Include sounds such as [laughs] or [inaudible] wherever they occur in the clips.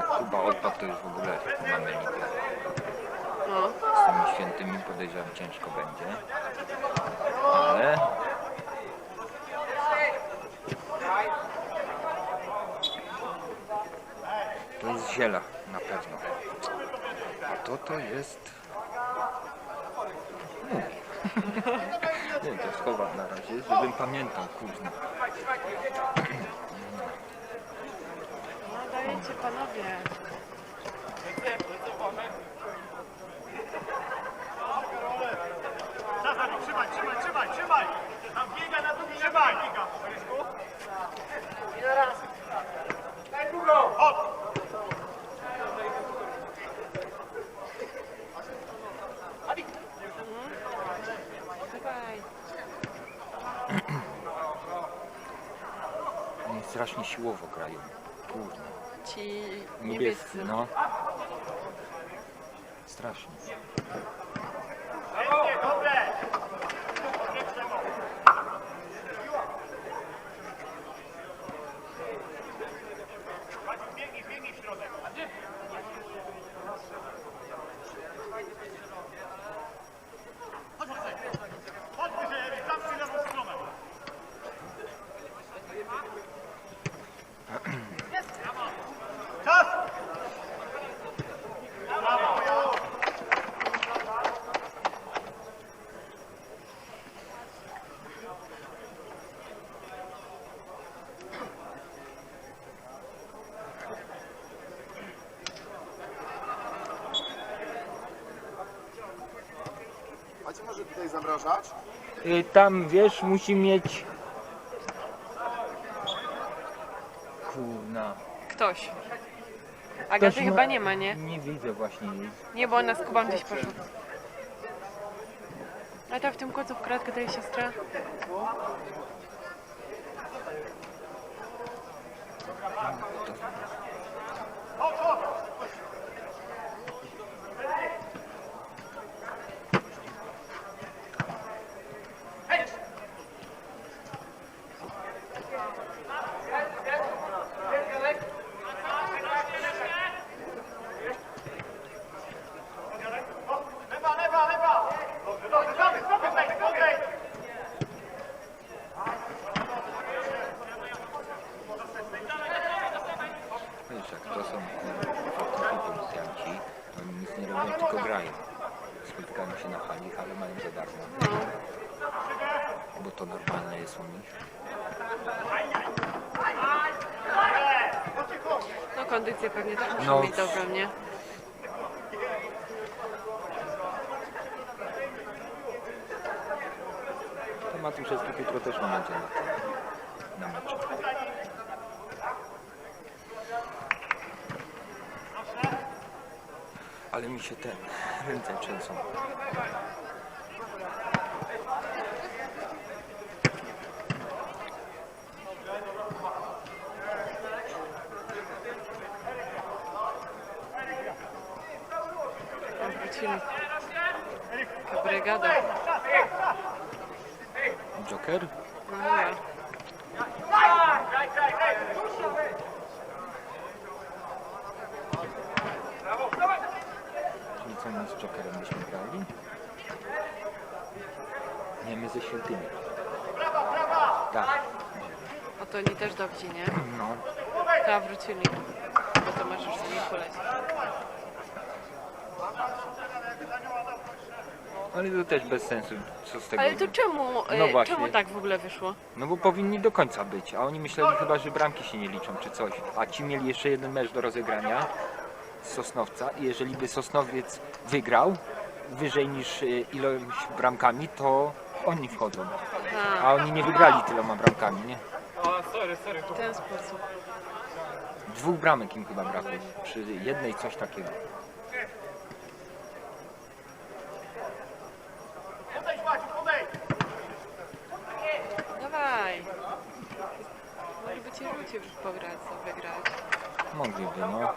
chyba odpad to już w ogóle mamy ligę. No. Z tymi świętymi podejrzewam ciężko będzie. Ale to jest ziela na pewno. A to to jest. [laughs] Nie, to schowam na razie, żebym pamiętał, kurwa. [clears throat] Dajecie panowie. Trzymaj, trzymaj, trzymaj, trzymaj! Tam biega trzymaj! Ile? Daj drugą! Hop! Strasznie siłowo grają. Kurde. Ci Niebiescy, no. Strasznie. Macie może tutaj zamrażać? Y, tam wiesz, musi mieć. Kurna. Ktoś. Agaty Ktoś ma- chyba nie ma, nie? Nie widzę właśnie jej. Nie, bo ona z Kubą gdzieś poszła. A ta w tym kocu w kratkę tej siostra? Lewa, lewa, lewa! Dobrze, dobrze, dobrze, dobrze, dobrze! Wiesz, jak to są kurwa, policjanci, oni nic nie robią, tylko grają. Spotykają się na hali, ale mają za darmo. Bo to normalne jest u nich. No kondycję pewnie też muszą No. mieć dobrą, nie? To Matuszewski jutro też nie będzie na, meczu. Ale mi się ten ręce trzęsą. No, Wrócili. Taka brygada. Chyba. Czyli co my z Jokerem byśmy grali? Nie, my ze świętymi. Tak, O to oni też dobrzy, nie? no. Tak, wrócili. Bo to masz już sobie polecieć. Ale to też bez sensu, co z tego. Ale to czemu, e, No właśnie. czemu tak w ogóle wyszło? No bo powinni do końca być, a oni myśleli chyba, że bramki się nie liczą czy coś. A ci mieli jeszcze jeden mecz do rozegrania z Sosnowca i jeżeli by Sosnowiec wygrał wyżej niż y, ilość bramkami, to oni wchodzą. Aha, A oni nie wygrali tyloma bramkami, nie? w ten sposób. Dwóch bramek im chyba brakło. Przy jednej coś takiego. Mogliby no.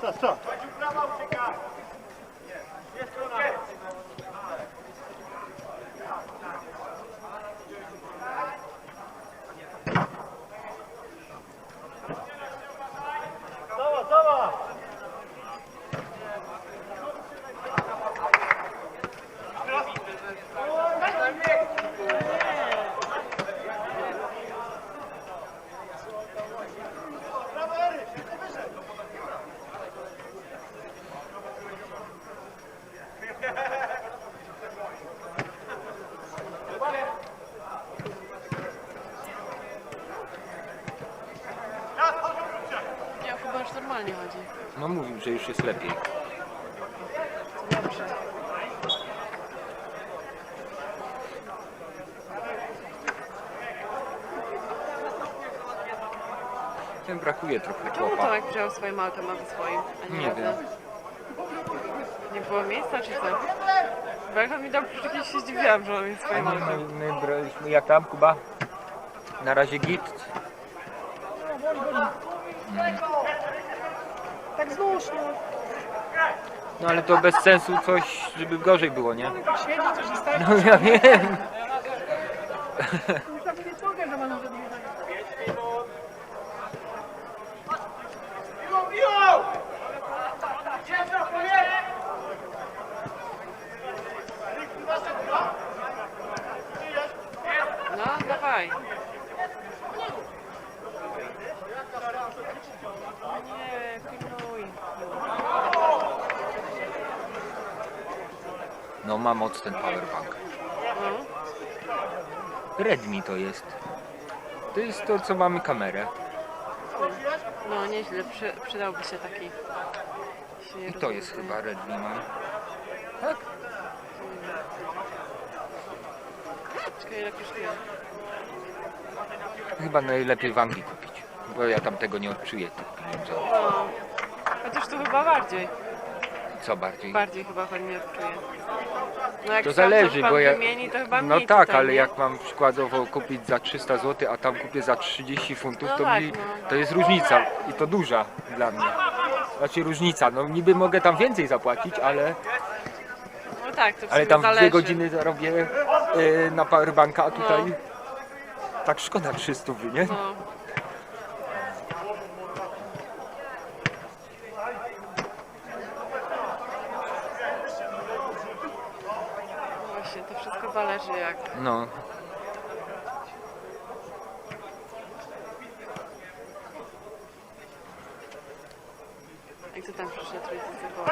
Co, co? Prawa ucieka! Jest już normalnie chodzi. No mówił, że już jest lepiej. To dobrze. Tym brakuje trochę Czemu chłopa. Tomek wziął swoim autem, a wy swoim? A Nie razem? wiem. Nie było miejsca, czy co? Bo jak on mi dał kluczyki, się zdziwiłam, że on jest swoim My, autem. my, my braliśmy, jak tam Kuba? Na razie git. Tak znów, no. No ale to bez sensu coś, żeby gorzej było, nie? Tak siedzi, coś się staje. No ja wiem. Tak nie czołgę, że No ten powerbank. No. Redmi to jest. To jest to, co mamy kamerę. No nieźle, Przy, przydałby się taki. Się nie I to jest chyba Redmi mam. Tak? Czekaj, ile kosztuje? Chyba najlepiej w Anglii kupić. Bo ja tam tego nie odczuję tych pieniędzy. No. Chociaż tu chyba bardziej. Co bardziej? Bardziej chyba nie odczuje. No jak To zależy, bo ja. wymieni, to chyba No mniej tak, tutaj, ale nie? jak mam przykładowo kupić za 300 zł, a tam kupię za 30 funtów, No to tak, mi, no. to jest różnica i to duża dla mnie. Znaczy różnica, no niby mogę tam więcej zapłacić, ale, No tak, to w ale sumie tam w zależy. dwie godziny zarobię e, na powerbanka, a tutaj No. tak szkoda 300, nie? No. No Właśnie, to wszystko zależy jak. No. Jak to tam przyszedł ryzyko.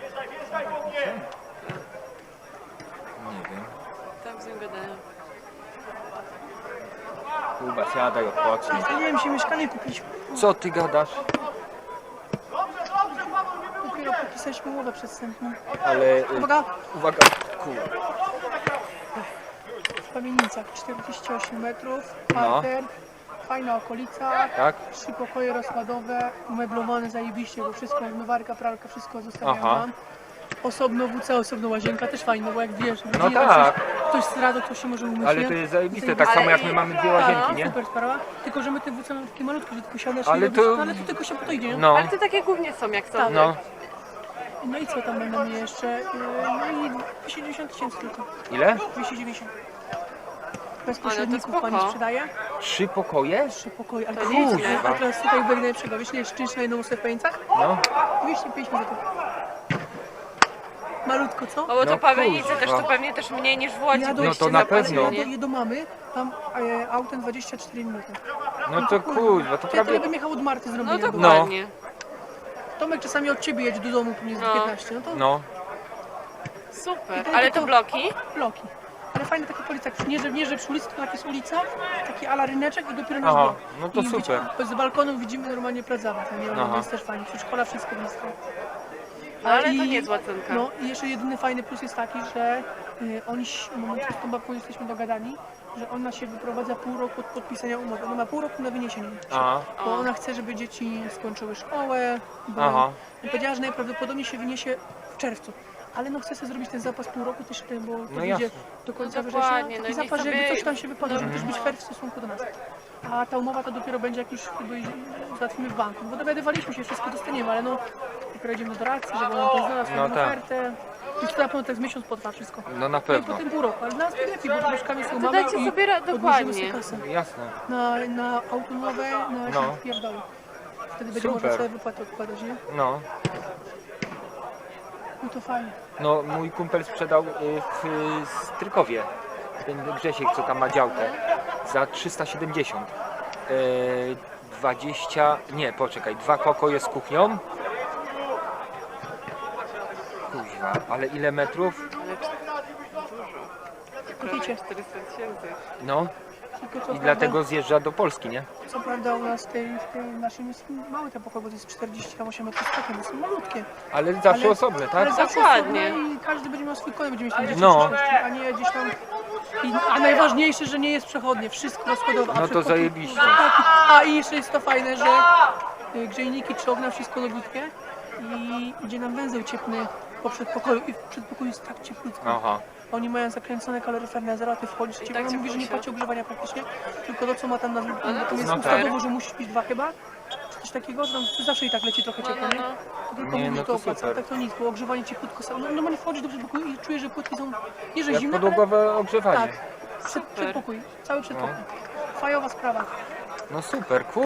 Wjeżdżaj, wjeżdżaj po mnie! Nie wiem. Tam z nim gadają. Kuba, siadaj, odpocznij. Chciałem się mieszkanie kupić. Co ty gadasz? Dobrze, dobrze, Paweł, nie było Dopiero podpisaliśmy umowę przedstępną. Ale, e, Uwaga, uwaga, kurde. W Kamienicach 48 metrów, No. parter, fajna okolica, Tak? trzy pokoje rozkładowe, umeblowane zajebiście, bo wszystko, zmywarka, pralka, wszystko zostawiam Aha. nam. Osobno WC, osobno łazienka, też fajne, bo jak wiesz, No tak. Ktoś, ktoś strada, to się może umyć, Ale nie? to jest zajebiste, tak samo jak my mamy dwie łazienki, nie? Super sprawa, tylko że my te WC mamy takie malutkie, że tylko siadasz Ale i robisz, to- no, ale to tylko się podejdzie, nie? No, Ale to takie głównie są jak są. Tak. no. No i co tam będą jeszcze? Yy, No i 290 tysięcy tylko. Ile? 290. Bez Ale to pośredników spoko. pani sprzedaje. Trzy pokoje? Trzy pokoje, ale To to nieźle. nieźle. A teraz tutaj będzie najlepszego. Wiesz, ile jest czynsz na jedną Pieńcach? No. 250 zł. Malutko, co? No bo to No Pawełnicy też kurwa. to pewnie też mniej niż w Łodzi. Ja bo do, No to na pewno. Ja nie? do, do mamy, tam e, autem 24 minuty. No to kurwa, to To ja prawie... tyle bym jechał od Marty No zrobienia. było. dokładnie. Tomek czasami od ciebie jedzie do domu, pewnie z No. 15. No to No. Super. Ale to bloki? bloki. Ale fajna taka okolica, nie że, nie, że przy ulicy, tylko jak jest ulica, taki ala ryneczek i dopiero Aha, blok. no to I super. Wiecie, z balkonu widzimy normalnie plac zabaw, nie? Aha. No, jest też fajnie, przedszkola, wszystko blisko. No ale to I- niezła cenka. No i jeszcze jedyny fajny plus jest taki, że y, oni, no, my z tą babką jesteśmy dogadani, że ona się wyprowadza pół roku od podpisania umowy. Ona ma pół roku na wyniesienie. A, Bo ona chce, żeby dzieci skończyły szkołę. Bo Aha. Powiedziała, że najprawdopodobniej się wyniesie w czerwcu. Ale no chce sobie zrobić ten zapas pół roku też, bo to No jasne. do końca No września. dokładnie, Taki no niech zapas, żeby coś tam się wypadło, żeby Mhm. też być fair w stosunku do nas. A ta umowa to dopiero będzie jak już jakby załatwimy w banku. Bo dowiadywaliśmy się, wszystko dostaniemy, ale no dopiero idziemy do doradcy, żeby on to znalazł No no, tak. ofertę. Już to na pewno tak z miesiąc potrwa wszystko. no na No i pewno. potem pół roku, ale dla nas to lepiej, bo mieszkamy sobie To mamy dajcie i sobie ra- dokładnie. sobie kasę. Jasne. Na, na auto nowe, na No. no. pierdolę. Wtedy będzie Super. można sobie wypłatę odkładać, nie? No. No to fajnie. No, mój kumpel sprzedał y, w y, Strykowie, ten Grzesiek, co tam ma działkę, za 370. Y, 20, nie, poczekaj, dwa pokoje z kuchnią. Kuźwa, ale ile metrów? Wiecie. 400 tysięcy. No, Tylko co i prawda, dlatego zjeżdża do Polski, nie? Co prawda u nas w tej, w tej naszym jest mały ten pokój, bo to jest 48 metrów to są malutkie. Ale zawsze Ale- osobne, Ale tak? zawsze Dokładnie. osobno i każdy będzie miał swój koń, będzie mieć tam dzieci No. a nie gdzieś tam... I, a najważniejsze, że nie jest przechodnie, wszystko rozkładowe. a No to zajebiście. Tak, a i jeszcze jest to fajne, że y, grzejniki czy okna wszystko logitkie i idzie nam węzeł cieplny po przedpokoju i w przedpokoju jest tak cieplutko. Aha, Oni mają zakręcone kaloryferne, zaraz ty wchodzisz, ciepło. tak Tak mówi, że nie się. płaci ogrzewania praktycznie, tylko to co ma tam na no, to jest No ustawowo, że musisz pić dwa chyba, czy coś takiego, że tam zawsze i tak leci trochę No, ciepło, no, nie? no. To tylko Nie, mówi, no że to to opłaca, super. tak to nic, bo ogrzewanie ciepłutko, samo- no normalnie wchodzisz do przedpokoju i czujesz, że płytki są, nie że jak zimne, ale podłogowe ogrzewanie. tak, przed, przedpokój, cały przedpokój. Fajowa sprawa. No super, kur...